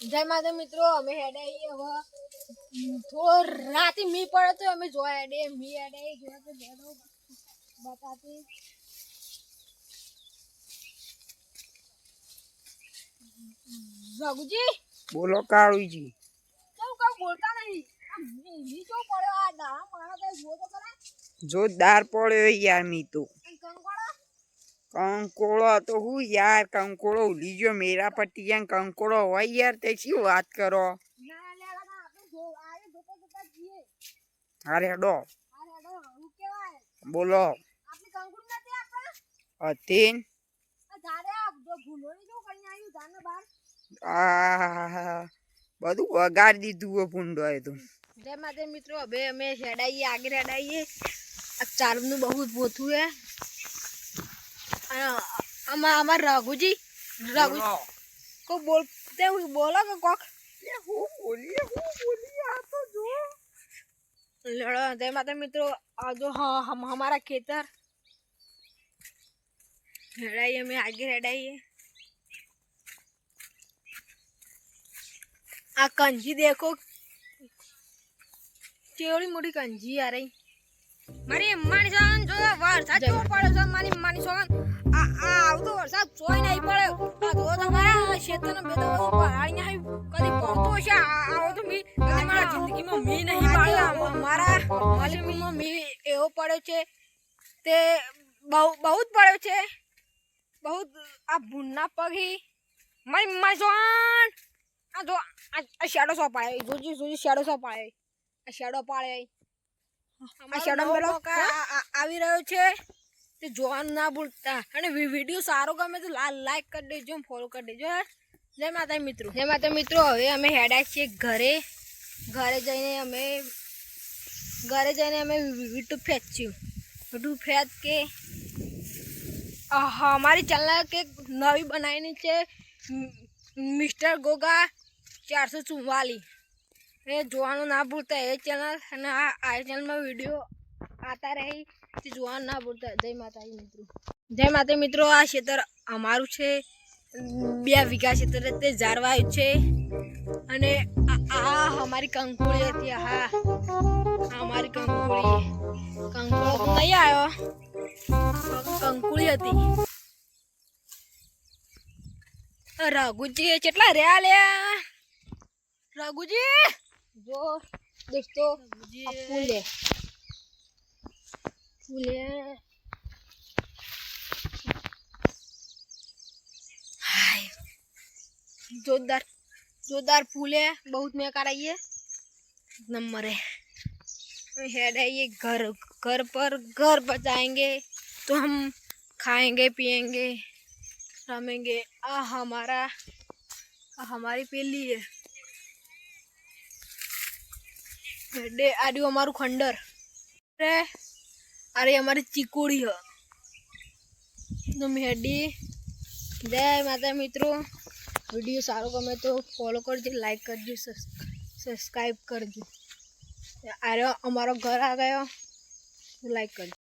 જય માતા મિત્રો અમે હેડે આવીએ હવે. થોડો રાતે મી પડે તો અમે જોયા હેડે મી હેડે જોયા તો બેનો બતાતી રઘુજી? બોલો કાળુજી. કેમ કઈ બોલતા નહીં. મી જો પડ્યો આ દા મારા કઈ જો તો ખરા. જોરદાર પડ્યો યાર મી તો. કંકોળો તો હું યાર કંકોળો ઉલી ગયો મેરા પટ્ટી કંકોળો હોય યાર તે શું વાત કરો ના લેવા ના આપણે જો આરે જોતા જોતા જઈએ અરે ડો આ હેડો હું કેવાય બોલો આપણી કંકુડ નથી આપણા અતીન આ ઝાડે આ જો ભૂલોની જો કઈ આવ્યું ઝાડને બહાર આ બધું વગાડી દીધું હો ભૂંડો એ તો જય માતા મિત્રો હવે અમે હેડાઈએ આગળ હેડાઈએ આ ચારનું બહુ જ પોથું હે અને આમાં અમાર રઘુજી રઘુ બોલો. કો બોલતે હોય બોલો કે કોક એ હું બોલીએ હું બોલીએ આ તો જો લડો જય માતા મિત્રો આ જો હા હમ હમારા ખેતર હેડાઈએ અમે આગળ હેડાઈએ આ કંજી દેખો કેવડી મોટી કંજી આ રહી મારી માની સોગન જો વરસાદ કેવો પડ્યો છે મારી માની સોગન આ આવતો વરસાદ સોય નહીં પડે. આ જો તમારા ક્ષેત્રનો બે તો પહાડી નહીં કદી પડતો હશે? આવો તો મી કદી મારા જિંદગીમાં મી નહીં પડ્યો મારા માલિકમાં મી એવો પડ્યો છે. તે બહુ બહુ જ પડ્યો છે. બહુ આ ભૂનના પગી. મારી મારી જોન આ જો આ શેડો સો પાડે જોજી જોજી શેડો સો પાડે આ શેડો પાડે આ શેડો આવી રહ્યો છે. તે જોવાનું ના ભૂલતા. અને વીડિયો સારો ગમે તો લાઈક કરી દેજો ફોલો કરી દેજો. જય માતા મિત્રો. જય માતા મિત્રો, હવે અમે હેડ્યા છીએ ઘરે. ઘરે જઈને અમે ઘરે જઈને અમે યુટ્યુબ ફેંચ્યું. યુટ્યુબ ફેંચ કે હા અમારી ચેનલ કે નવી બનાવીની છે મિસ્ટર ગોગા ચારસો ચુમ્માલીસ. એ જોવાનું ના ભૂલતા, એ ચેનલ અને આ આ ચેનલમાં વીડિયો આવતા રહી. તે જોવાનું ના બોલતા. જય માતાજી મિત્રો. જય માતા મિત્રો, આ ક્ષેત્ર અમારું છે. બે વીઘા ક્ષેત્ર તે ઝાડવાયું છે. અને આ અમારી કંકુળી હતી. હા, અમારી કંકોળી. કંકોળો નહીં આવ્યો. કંકોળી હતી. રઘુજી કેટલા રહ્યા લ્યા રઘુજી? જો, દોસ્તો, આ Блядь. जोरदार जोरदार फूल है। बहुत मेकार है। ये नंबर है। हेड है, ये घर घर पर घर पर जाएँगे तो हम खाएँगे, पिएँगे, रमेंगे। आ हमारा, आ हमारी पेली है। हेडे आडियो हमारू खंडर। અરે અમારી ચીકુડી હું. તો મેડી જય માતા મિત્રો વીડિયો સારો ગમે તો ફોલો કરજો લાઈક કરજો સબસ્ક્રાઈબ કરજો. અરે અમારો ઘર આ ગયો લાઈક કરજો.